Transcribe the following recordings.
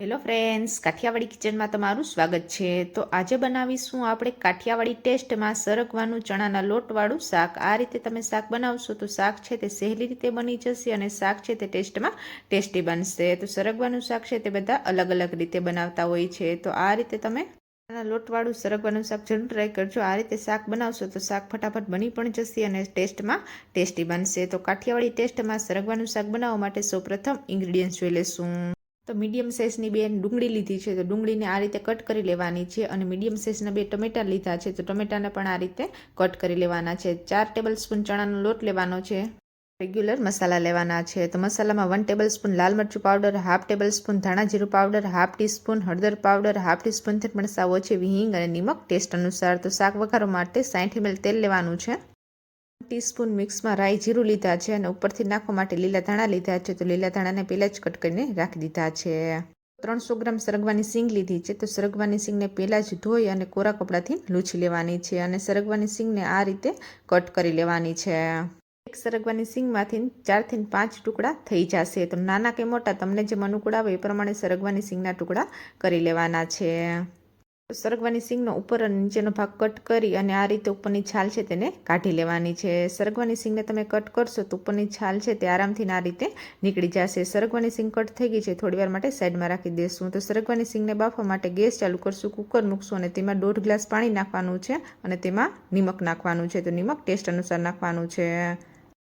Hello friends Kathiawadi કિચનમાં તમારું સ્વાગત છે. તો આજે બનાવીશું આપણે કાઠિયાવાડી ટેસ્ટમાં સરગવાનું ચણાના લોટવાળું શાક. આ રીતે તમે શાક બનાવશો તો શાક છે તે સહેલી રીતે બની જશે અને શાક છે તે ટેસ્ટમાં ટેસ્ટી બનશે. તો સરગવાનું શાક છે તે બધા અલગ અલગ રીતે બનાવતા હોય છે. તો આ રીતે તમે લોટવાળું, સરગવાનું શાક જરૂર ટ્રાય કરજો. આ રીતે શાક બનાવશો તો શાક ફટાફટ બની પણ જશે અને ટેસ્ટમાં ટેસ્ટી બનશે. તો કાઠિયાવાડી ટેસ્ટમાં સરગવાનું શાક બનાવવા માટે સૌપ્રથમ ઇન્ગ્રીડિયન્ટ્સ જોઈ લેશું. તો મીડિયમ સાઇઝની બે ડુંગળી લીધી છે. તો ડુંગળીને આ રીતે કટ કરી લેવાની છે અને મીડિયમ સાઇઝના બે ટમેટા લીધા છે. તો ટમેટાને પણ આ રીતે કટ કરી લેવાના છે. ચાર ટેબલ સ્પૂન ચણાનો લોટ લેવાનો છે. રેગ્યુલર મસાલા લેવાના છે. તો મસાલામાં વન ટેબલ સ્પૂન લાલ મરચું પાવડર હાફ ટેબલ સ્પૂન ધાણા જીરું પાવડર હાફ ટીસ્પૂન હળદર પાવડર હાફ ટીસ્પૂનથી પણ સાવ છે. હિંગ અને નિમક ટેસ્ટ અનુસાર. તો શાક વઘારવા માટે સાઠ એમએલ તેલ લેવાનું છે. ટીસ્પૂન મિક્સમાં રાઈ જીરું લીધા છે અને ઉપરથી નાખવા માટે લીલા ધાણા લીધા છે. તો લીલા ધાણાને પહેલાં જ કટ કરીને રાખી દીધા છે. ત્રણસો ગ્રામ સરગવાની સિંગ લીધી છે. તો સરગવાની સિંગને પહેલાં જ ધોઈ અને કોરા કપડાથી લૂછી લેવાની છે અને સરગવાની સિંગને આ રીતે કટ કરી લેવાની છે. એક સરગવાની સિંગમાંથી ચારથી પાંચ ટુકડા થઈ જશે. તો નાના કે મોટા, તમને જે અનુકૂળ આવે એ પ્રમાણે સરગવાની સિંગના ટુકડા કરી લેવાના છે. સરગવાની સિંગનો ઉપર અને નીચેનો ભાગ કટ કરી અને આ રીતે ઉપરની છાલ છે તેને કાઢી લેવાની છે. સરગવાની સિંગને તમે કટ કરશો તો ઉપરની છાલ છે તે આરામથી આ રીતે નીકળી જશે. સરગવાની સિંગ કટ થઈ ગઈ છે થોડીવાર માટે સાઈડમાં રાખી દેશું. તો સરગવાની સિંગને બાફવા માટે ગેસ ચાલુ કરશું, કુકર મૂકશું અને તેમાં દોઢ ગ્લાસ પાણી નાખવાનું છે અને તેમાં નિમક નાખવાનું છે. તો નિમક ટેસ્ટ અનુસાર નાખવાનું છે.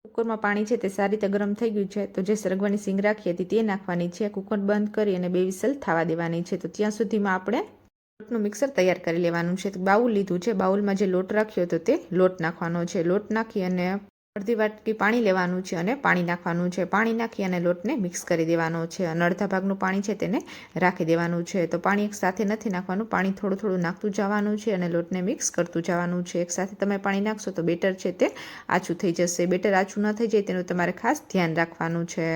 કુકરમાં પાણી છે તે સારી રીતે ગરમ થઈ ગયું છે. તો જે સરગવાની સિંગ રાખી હતી તે નાખવાની છે. કુકર બંધ કરી અને બે વિસલ થવા દેવાની છે. તો ત્યાં સુધીમાં આપણે લોટનું મિક્સર તૈયાર કરી લેવાનું છે. બાઉલ લીધું છે. બાઉલમાં જે લોટ રાખ્યો હતો તે લોટ નાખવાનો છે. લોટ નાખી અને અડધી વાટકી પાણી લેવાનું છે અને પાણી નાખવાનું છે. પાણી નાખી અને લોટને મિક્સ કરી દેવાનો છે. અને અડધા ભાગનું પાણી છે તેને રાખી દેવાનું છે. તો પાણી એક સાથે નથી નાખવાનું. પાણી થોડું થોડું નાખતું જવાનું છે અને લોટને મિક્સ કરતું જવાનું છે. એક સાથે તમે પાણી નાખશો તો બેટર છે તે આછું થઈ જશે. બેટર આછું ન થઈ જાય તેનું તમારે ખાસ ધ્યાન રાખવાનું છે.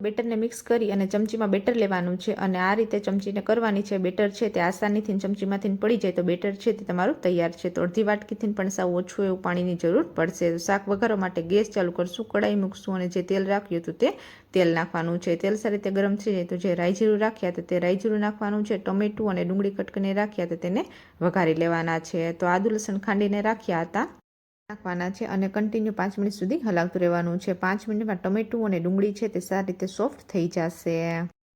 બેટરને મિક્સ કરી અને ચમચીમાં બેટર લેવાનું છે અને આ રીતે ચમચીને કરવાની છે બેટર છે તે આસાનીથી ચમચીમાંથી પડી જાય તો બેટર છે તે તમારું તૈયાર છે. તો અડધી વાટકીથી પણ સાવ ઓછું એવું પાણીની જરૂર પડશે. શાક વઘારવા માટે ગેસ ચાલુ કરશું કડાઈ મૂકશું અને જે તેલ રાખ્યું હતું તે તેલ નાખવાનું છે. તેલ સારી રીતે ગરમ થઈ જાય તો જે રાઈ જીરું રાખ્યા હતા તે રાઈ જીરું નાખવાનું છે. ટમેટું અને ડુંગળી કટકીને રાખ્યા હતા તેને વઘારી લેવાના છે. તો આદુ લસણ ખાંડીને રાખ્યા હતા. નાખવાના છે અને કન્ટિન્યુ પાંચ મિનિટ સુધી હલાવતું રહેવાનું છે. પાંચ મિનિટમાં ટમેટું અને ડુંગળી છે તે સારી રીતે સોફ્ટ થઈ જશે.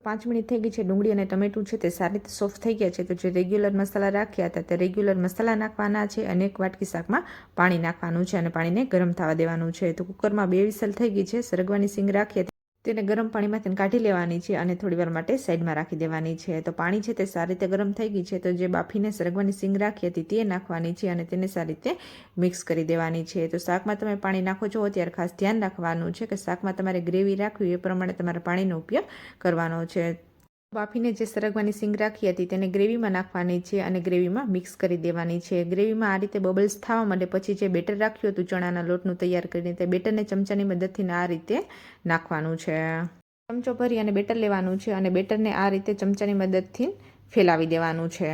પાંચ મિનિટ થઈ ગઈ છે, ડુંગળી અને ટમેટું છે તે સારી રીતે સોફ્ટ થઈ ગયા છે. તો જે રેગ્યુલર મસાલા રાખ્યા હતા તે રેગ્યુલર મસાલા નાખવાના છે અને એક વાટકી શાકમાં પાણી નાખવાનું છે અને પાણીને ગરમ થવા દેવાનું છે. તો કુકરમાં બે વિસલ થઈ ગઈ છે. સરગવાની સિંગ રાખીએ તેને ગરમ પાણીમાંથી કાઢી લેવાની છે અને થોડીવાર માટે સાઈડમાં રાખી દેવાની છે. તો પાણી છે તે સારી રીતે ગરમ થઈ ગઈ છે તો જે બાફીને સરગવાની સિંગ રાખી હતી તે નાખવાની છે અને તેને સારી રીતે મિક્સ કરી દેવાની છે. તો શાકમાં તમે પાણી નાખો છો ત્યારે ખાસ ધ્યાન રાખવાનું છે કે શાકમાં તમારે ગ્રેવી રાખવી એ પ્રમાણે તમારે પાણીનો ઉપયોગ કરવાનો છે. બાફીને જે સરગવાની સિંગ રાખી હતી તેને ગ્રેવીમાં નાખવાની છે અને ગ્રેવીમાં મિક્સ કરી દેવાની છે. ગ્રેવીમાં આ રીતે બબલ્સ થવા માટે પછી જે બેટર રાખ્યું હતું ચણાના લોટનું તૈયાર કરીને તે બેટરને ચમચાની મદદથી આ રીતે નાખવાનું છે. ચમચો ભરી અને બેટર લેવાનું છે અને બેટરને આ રીતે ચમચાની મદદથી ફેલાવી દેવાનું છે.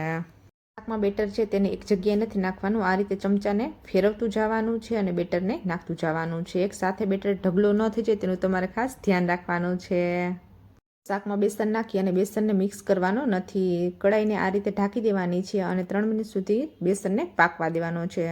શાકમાં બેટર છે તેને એક જગ્યાએ નથી નાખવાનું, આ રીતે ચમચાને ફેરવતું જવાનું છે અને બેટરને નાખતું જવાનું છે. એક સાથે બેટર ઢગલો ન થઈ જાય તેનું તમારે ખાસ ધ્યાન રાખવાનું છે. શાકમાં બેસન નાખી અને બેસનને મિક્સ કરવાનો. નથી કડાઈને આ રીતે ઢાંકી દેવાની છે અને ત્રણ મિનિટ સુધી બેસનને પાકવા દેવાનો છે.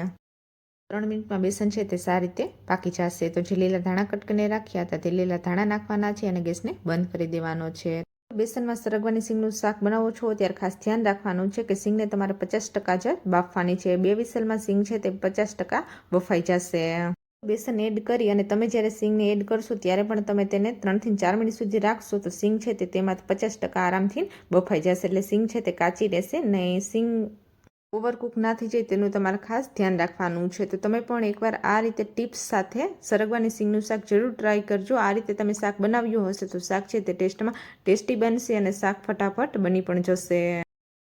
ત્રણ મિનિટમાં બેસન છે તે સારી રીતે પાકી જશે. તો જે લીલા ધાણા કટકને રાખ્યા હતા તે લીલા ધાણા નાખવાના છે અને ગેસને બંધ કરી દેવાનો છે. બેસનમાં સરગવાની સિંગનું શાક બનાવો છો ત્યારે ખાસ ધ્યાન રાખવાનું છે કે સિંગને તમારે પચાસ ટકા જ બાફવાની છે. બે વિસલમાં સિંગ છે તે પચાસ ટકા બફાઈ જશે. બેસન એડ કરી અને તમે જ્યારે સિંગને એડ કરશો ત્યારે પણ તમે તેને ત્રણથી ચાર મિનિટ સુધી રાખશો તો સિંગ છે તે તેમાં પચાસ ટકા આરામથી બફાઈ જશે. એટલે સિંગ છે તે કાચી રહેશે નહીં સિંગ ઓવરકુક ના થઈ જાય તેનું તમારે ખાસ ધ્યાન રાખવાનું છે. તો તમે પણ એકવાર આ રીતે ટિપ્સ સાથે સરગવાની સિંગનું શાક જરૂર ટ્રાય કરજો. આ રીતે તમે શાક બનાવ્યું હશે તો શાક છે તે ટેસ્ટમાં ટેસ્ટી બનશે અને શાક ફટાફટ બની પણ જશે.